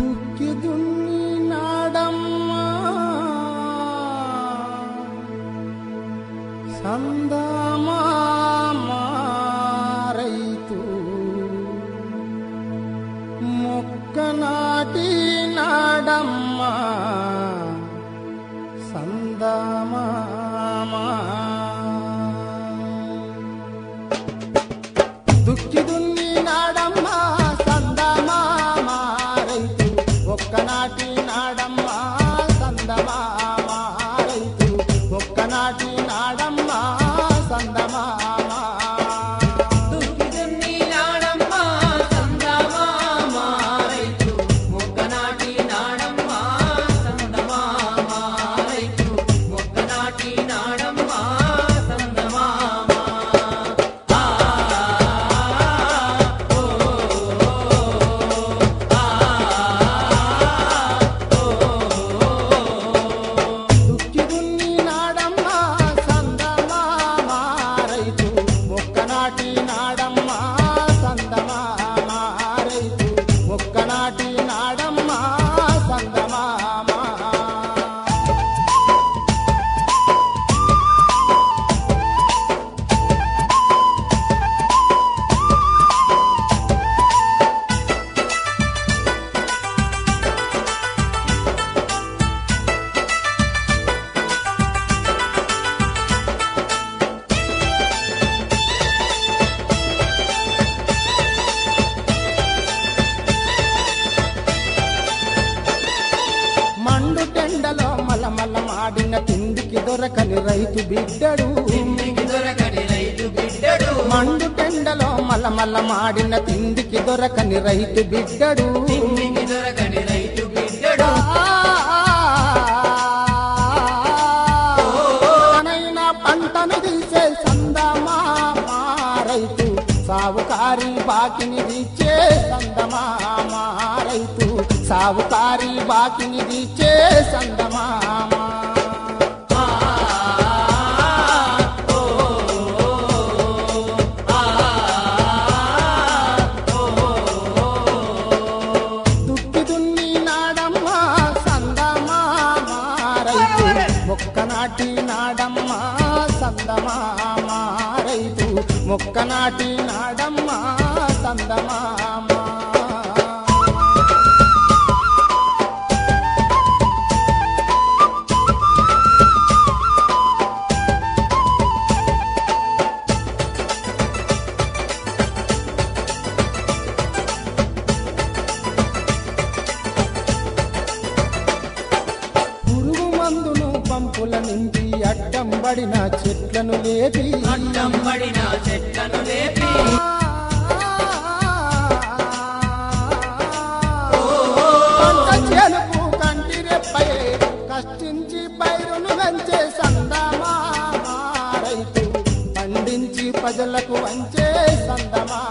దుక్కి దున్ని నాడమ్మా సందమామ మలమల మాడిన తిండికి దొరకని రైతు బిడ్డడు. మండు టెండలో మలమల మాడిన తిండికి దొరకని రైతు బిడ్డడు. తనైన పంటను తీసే సందమా రైతు. సావుకారి బాకిని సందమా రైతు. సావుకారి బాకిని సందమామా మొక్కనాటి మొక్క నాటి నాడమ్మా సందమామ రైతు. మొక్కనాటి నాడమ్మా సందమామ అడ్డం పడిన చెట్లను లేపి. అడ్డం పడిన చెట్లను లేపి. కంటి కష్టించి పైరును వంచే సందమా రైతు పండించి ప్రజలకు వంచే సందమా.